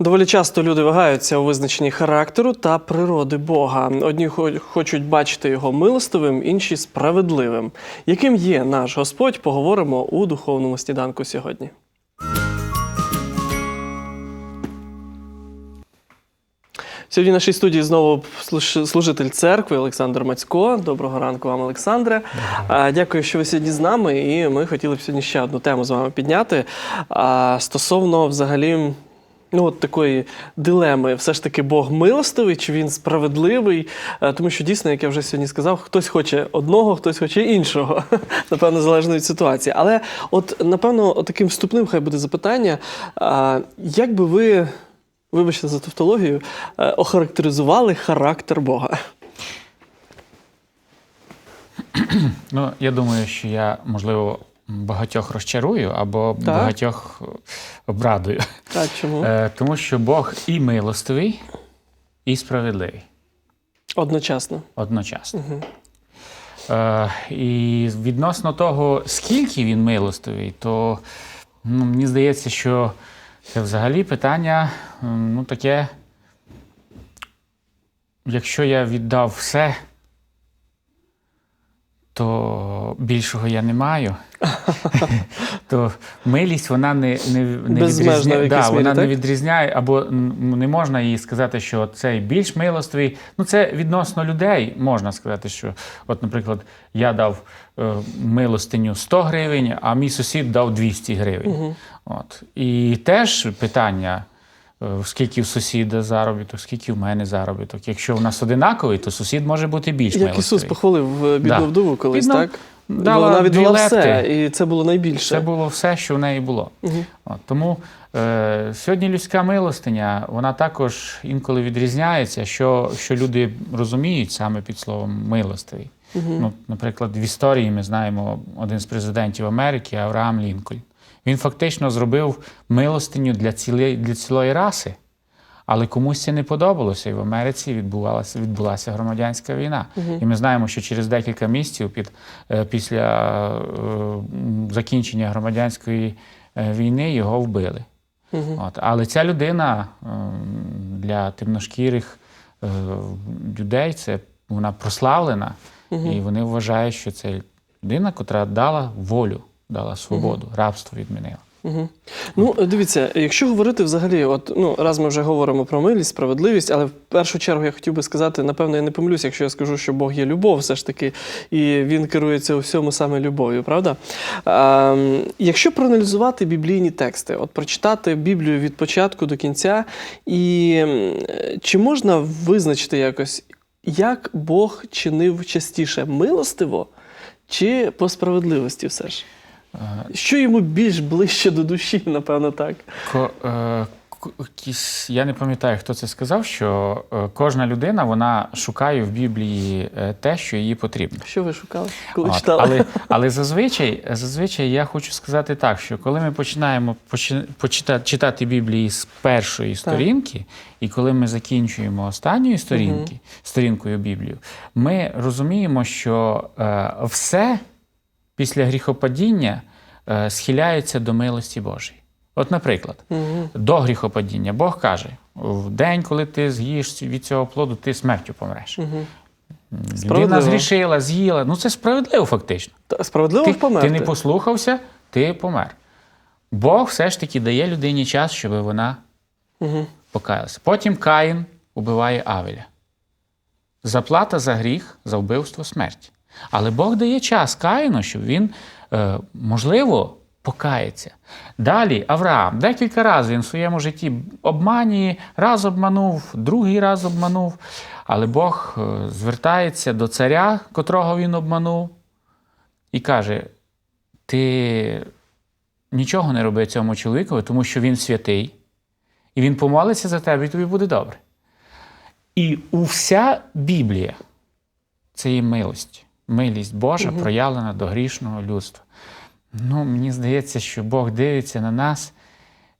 Доволі часто люди вагаються у визначенні характеру та природи Бога. Одні хо- хочуть бачити його милостивим, інші справедливим. Яким є наш Господь, поговоримо у духовному сніданку сьогодні. Сьогодні в нашій студії знову служитель церкви Олександр Мацько. Доброго ранку вам, Олександре. Дякую, що ви сьогодні з нами. І ми хотіли б сьогодні ще одну тему з вами підняти. Стосовно взагалі. Ну, от такої дилеми, все ж таки Бог милостивий, чи він справедливий? Е, Тому що дійсно, як я вже сьогодні сказав, хтось хоче одного, хтось хоче іншого, напевно, залежно від ситуації. Але, от, напевно, таким вступним хай буде запитання: як би ви, вибачте за тавтологію, е, охарактеризували характер Бога? Ну, я думаю, що я, можливо, багатьох розчарую або Так. багатьох обрадую. Так, чому? Е, Тому що Бог і милостивий, і справедливий Одночасно. одночасно. Е, І відносно того, скільки він милостивий, то ну, мені здається, що це взагалі питання ну, таке. Якщо я віддав все, то більшого я не маю. то милість вона не, не, не відрізняє. Да, вона не відрізняє, або не можна їй сказати, що цей більш милостивий. Ну, це відносно людей можна сказати, що, от, наприклад, я дав е, милостиню 100 гривень, а мій сусід дав 200 гривень. От. І теж питання. Е, Скільки в сусіда заробіток, скільки в мене заробіток. Якщо в нас одинаковий, то сусід може бути більш Як милостивий. Ісус похвалив е, бідну Да. вдову колись, Бідна так? дала вона віддала все, і це було найбільше. Це було все, що в неї було. Мгм. От, тому е, сьогодні людська милостиня, вона також інколи відрізняється, що, що люди розуміють саме під словом милостивий. Ну, наприклад, в історії ми знаємо один з президентів Америки, Авраам Лінкольн. Він фактично зробив милостиню для, цілої, для цілої раси. Але комусь це не подобалося, і в Америці відбувалася, відбулася громадянська війна. І ми знаємо, що через декілька місяців під, е, після е, закінчення громадянської е, війни його вбили. От. Але ця людина для темношкірих е, людей це вона прославлена, і вони вважають, що це людина, котра дала волю, дала свободу, рабство відмінила. Мгм. Ну, дивіться, якщо говорити взагалі, от ну раз ми вже говоримо про милість, справедливість, але в першу чергу я хотів би сказати, напевно, я не помилюсь, якщо я скажу, що Бог є любов, все ж таки, і він керується у всьому саме любов'ю, правда? А, якщо проаналізувати біблійні тексти, от прочитати Біблію від початку до кінця, і чи можна визначити якось, як Бог чинив частіше милостиво чи по справедливості все ж? Що йому більш ближче до душі, напевно, так. Ко, е, якісь- я не пам'ятаю, хто це сказав, що е, кожна людина вона шукає в Біблії е, те, що їй потрібно. Що ви шукали, коли От, читали? Але, але зазвичай, зазвичай я хочу сказати так, що коли ми починаємо почи- почита- читати Біблії з першої сторінки, і коли ми закінчуємо останньою сторінки, сторінкою Біблію, ми розуміємо, що е, все після гріхопадіння е, схиляється до милості Божої. От, наприклад, до гріхопадіння Бог каже: в день, коли ти з'їш від цього плоду, ти смертю помреш. Людина Справедливо. згрішила, з'їла. Ну це справедливо, фактично. Та Справедливо Ти, померти. ти не послухався, ти помер. Бог все ж таки дає людині час, щоб вона Мгм. покаялася. Потім Каїн убиває Авеля. Заплата за гріх, за вбивство смерть. Але Бог дає час Каїну, щоб він, е, можливо, покається. Далі Авраам декілька разів він в своєму житті обманює, раз обманув, другий раз обманув. Але Бог е, звертається до царя, котрого він обманув, і каже: Ти нічого не роби цьому чоловікові, тому що він святий, і він помолиться за тебе, і тобі буде добре. І вся Біблія це є милость. Милість Божа проявлена до грішного людства. Ну, мені здається, що Бог дивиться на нас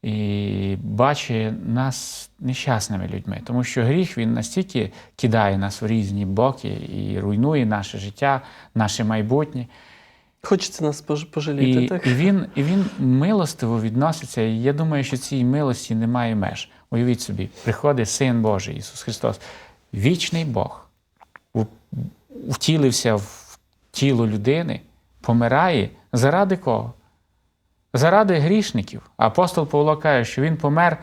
і бачить нас нещасними людьми, тому що гріх він настільки кидає нас в різні боки і руйнує наше життя, наше майбутнє. Хочеться нас пожаліти, І, так? і, він, і він милостиво відноситься. І я думаю, що цій милості немає меж. Уявіть собі, приходить Син Божий Ісус Христос, вічний Бог, втілився в тіло людини, помирає. Заради кого? Заради грішників. Апостол Павло каже, що Він помер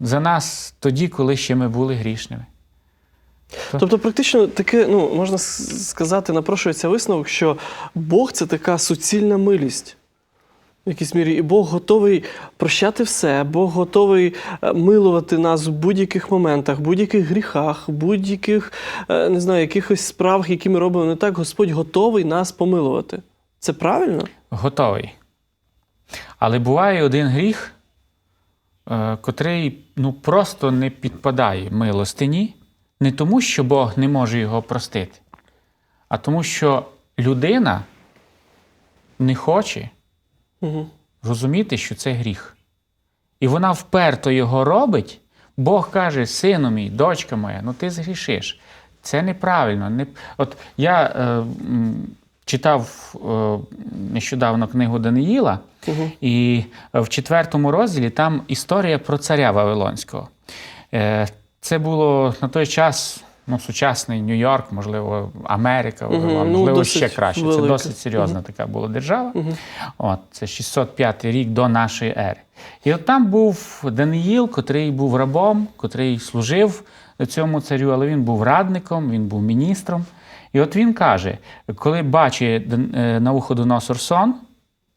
за нас тоді, коли ще ми були грішними. Тобто, практично таке, ну, можна сказати, напрошується висновок, що Бог це така суцільна милість. В якійсь мірі, і Бог готовий прощати все, Бог готовий е, милувати нас в будь-яких моментах, будь-яких гріхах, будь-яких е, не знаю, якихось справах, які ми робимо не так. Господь готовий нас помилувати. Це правильно? готовий. Але буває один гріх, е, котрий ну, просто не підпадає милостині, не тому, що Бог не може його простити, а тому, що людина не хоче Угу. розуміти, що це гріх. І вона вперто його робить. Бог каже: сину мій, дочка моя, ну ти згрішиш. Це неправильно. Не... От я е, читав е, нещодавно книгу Даниїла, Угу. і в четвертому розділі там історія про царя Вавилонського. Е, Це було на той час ну, сучасний Нью-Йорк, можливо, Америка, ну, можливо, досить ще краще. Це досить серйозна така була держава. Мгм. От, це 605 рік до нашої ери. І от там був Даниїл, котрий був рабом, котрий служив цьому царю, але він був радником, він був міністром. І от він каже: коли бачить е, Навуходоносор сон,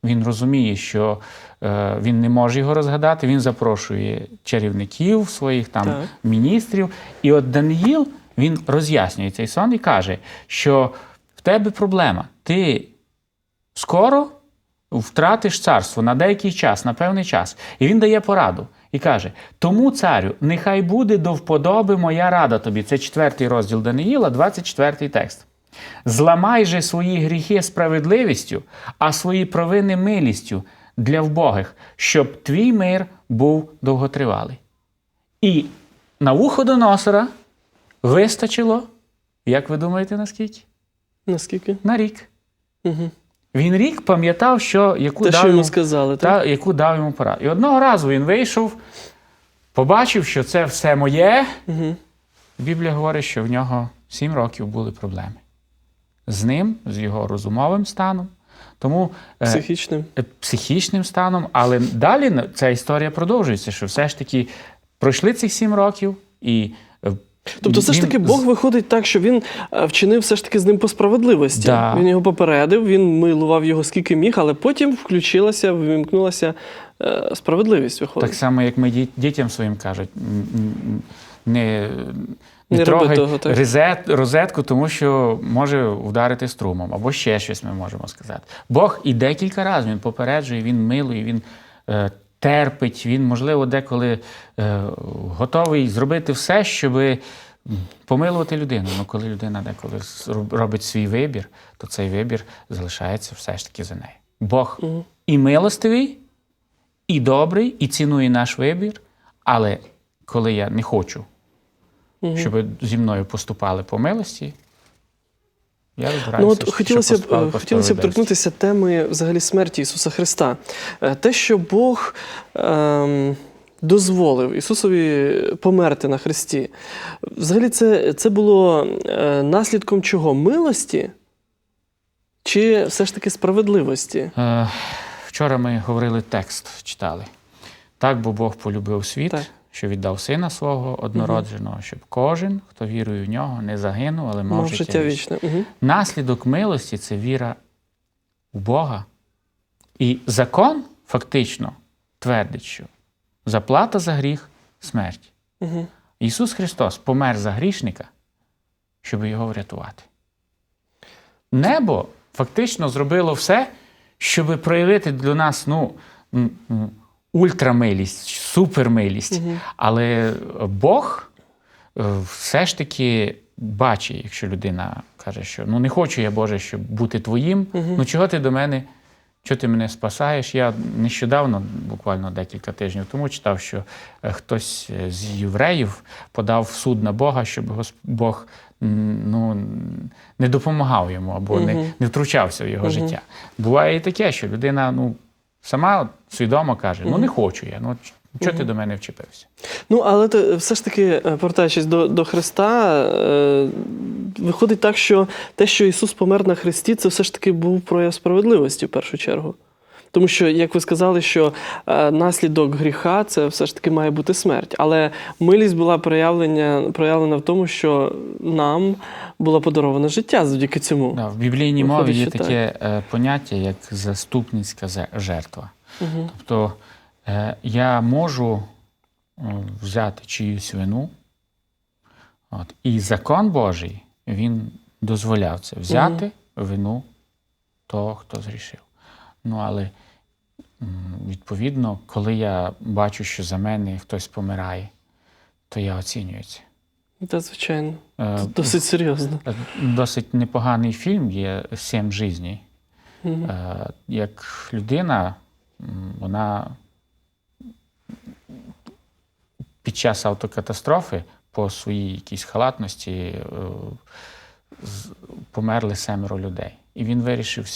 він розуміє, що е, він не може його розгадати. Він запрошує чарівників своїх там Так. міністрів. І от Даниїл він роз'яснює цей сон і каже, що в тебе проблема. Ти скоро втратиш царство на деякий час, на певний час. І він дає пораду і каже: Тому, царю, нехай буде до вподоби моя рада тобі. Це четвертий розділ Даниїла, 24 текст. Зламай же свої гріхи справедливістю, а свої провини милістю для вбогих, щоб твій мир був довготривалий. І на вухо до носора вистачило, як ви думаєте, наскільки? Наскільки? На рік. Угу. Він рік пам'ятав, що яку Те, дав що йому сказали, так? яку дав йому пораду. І одного разу він вийшов, побачив, що це все моє. Угу. Біблія говорить, що в нього сім років були проблеми. З ним, з його розумовим станом, тому е, Психічним. е, психічним станом. Але далі ця історія продовжується, що все ж таки пройшли цих сім років і. Тобто, все ж таки, Бог виходить так, що він е, вчинив все ж таки з ним по справедливості. Да. Він його попередив, він милував його скільки міг, але потім включилася, вимкнулася е, справедливість. Виходить. Так само, як ми дітям своїм кажуть, не, не, Не трогай того, так. резет, розетку, тому що може вдарити струмом, або ще щось ми можемо сказати. Бог і декілька разів він попереджує, він милує, він е, терпить, він, можливо, деколи е, готовий зробити все, щоб помилувати людину. Ну, коли людина деколи робить свій вибір, то цей вибір залишається все ж таки за нею. Бог і милостивий, і добрий, і цінує наш вибір. Але коли я не хочу, щоб зі мною поступали по милості, я Ну, от хотілося б, е, хотілося б торкнутися теми взагалі смерті Ісуса Христа. Е, Те, що Бог ем, дозволив Ісусові померти на Христі, взагалі це, це було е, наслідком чого? Милості? Чи все ж таки справедливості? Е, Вчора ми говорили текст, читали. Так, бо Бог полюбив світ, Так. Що віддав сина свого однородженого, щоб кожен, хто вірує в нього, не загинув, але мав, Мав життя вічне. Угу. Наслідок милості це віра у Бога. І закон фактично твердить, що заплата за гріх смерть. Угу. Ісус Христос помер за грішника, щоб його врятувати. Небо фактично зробило все, щоб проявити для нас ну, ультрамилість, супермилість. Мгм. Але Бог е, все ж таки бачить, якщо людина каже, що ну не хочу я, Боже, щоб бути твоїм, Мгм. ну чого ти до мене, чого ти мене спасаєш? Я нещодавно, буквально декілька тижнів тому, читав, що е, хтось е, з євреїв подав в суд на Бога, щоб Бог ну, не допомагав йому або не, не втручався в його життя. Буває і таке, що людина ну, сама от свідомо каже: ну не хочу я, ну чого ти до мене вчепився? Ну, але ти, все ж таки, е, повертаючись до, до Христа, е, виходить так, що те, що Ісус помер на Христі, це все ж таки був прояв справедливості в першу чергу. Тому що, як ви сказали, що е, наслідок гріха це все ж таки має бути смерть. Але милість була проявлення, проявлена в тому, що нам було подароване життя завдяки цьому. Да, в біблійній мові є таке е, поняття, як заступницька жертва. Угу. Тобто е, я можу взяти чиюсь вину, от, і закон Божий він дозволяв це взяти вину того, хто зрішив. Ну, але відповідно, коли я бачу, що за мене хтось помирає, то я оцінюю це. Та, звичайно. Е, Це досить серйозно. Е, Досить непоганий фільм є Сім жизней. Е, Як людина, вона під час автокатастрофи по своїй якійсь халатності померли семеро людей. І він вирішив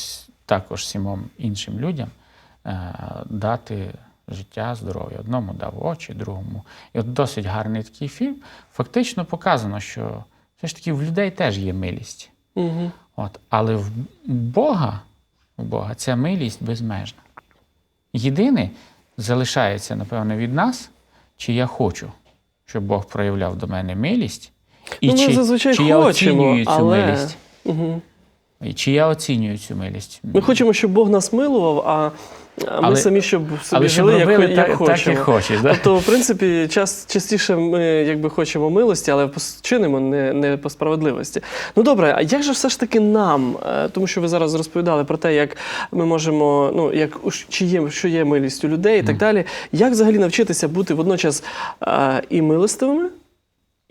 також сімом іншим людям е, дати життя, здоров'я. Одному дав очі, другому. І от досить гарний такий фільм. Фактично показано, що все ж таки в людей теж є милість. Угу. От. Але в Бога, у Бога ця милість безмежна. Єдине залишається, напевно, від нас, чи я хочу, щоб Бог проявляв до мене милість, і ну, ми чи, зазвичай чи я оцінюю цю але... милість. Угу. І чи я оцінюю цю милість. Ми хочемо, щоб Бог нас милував, а, а ми Але- самі щоб собі Але щоб жили, як, як так, хочемо. так, як хочеш. Да? Тобто, в принципі, час, частіше ми якби хочемо милості, але чинимо не, не по справедливості. Ну добре, а як же все ж таки нам? Е, Тому що ви зараз розповідали про те, як ми можемо, ну як чи є що є милість у людей і так далі. Як взагалі навчитися бути водночас е, і милостивими?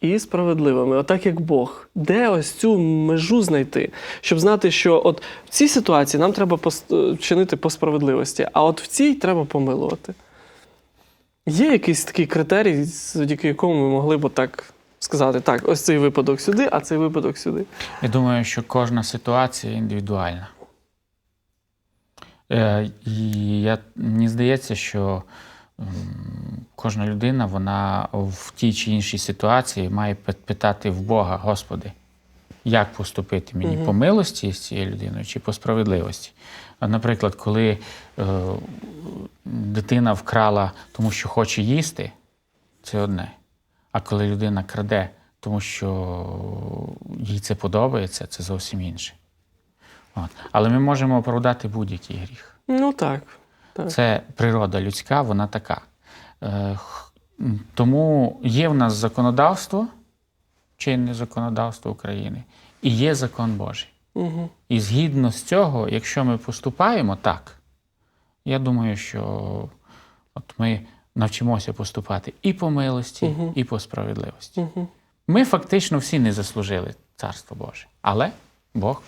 І справедливими, отак як Бог. Де ось цю межу знайти, щоб знати, що от в цій ситуації нам треба чинити по справедливості, а от в цій треба помилувати. Є якийсь такий критерій, завдяки якому ми могли б так сказати: так, ось цей випадок сюди, а цей випадок сюди. Я думаю, що кожна ситуація індивідуальна. Е, і я, мені здається, що кожна людина вона в тій чи іншій ситуації має питати в Бога, Господи, як поступити мені по милості з цією людиною чи по справедливості. Наприклад, коли е, дитина вкрала, тому що хоче їсти, це одне. А коли людина краде, тому що їй це подобається, це зовсім інше. От. Але ми можемо оправдати будь-який гріх. Ну так. Так. Це природа людська, вона така. Е, Тому є в нас законодавство, чинне законодавство України, і є закон Божий. Угу. І згідно з цього, якщо ми поступаємо так, я думаю, що от ми навчимося поступати і по милості, Мгм. і по справедливості. Угу. Ми фактично всі не заслужили Царство Боже. Але Бог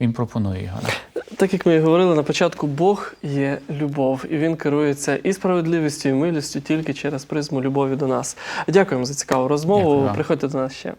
Він пропонує його. Так як ми і говорили на початку, Бог є любов, і він керується і справедливістю, і милістю тільки через призму любові до нас. Дякуємо за цікаву розмову. Дякую. Приходьте до нас ще.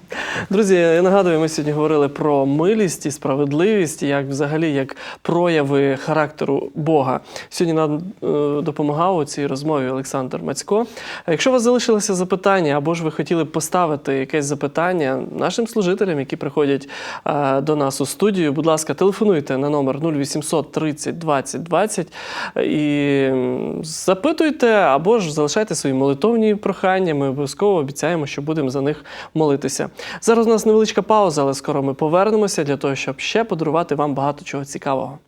Друзі, я нагадую, ми сьогодні говорили про милість і справедливість, як взагалі як прояви характеру Бога. Сьогодні нам е, допомагав у цій розмові Олександр Мацько. Якщо у вас залишилося запитання, або ж ви хотіли поставити якесь запитання нашим служителям, які приходять е, до нас у студію, будь ласка, телефонуйте на номер 0800 30 20 20 і запитуйте, або ж залишайте свої молитовні прохання. Ми обов'язково обіцяємо, що будемо за них молитися. Зараз у нас невеличка пауза, але скоро ми повернемося для того, щоб ще подарувати вам багато чого цікавого.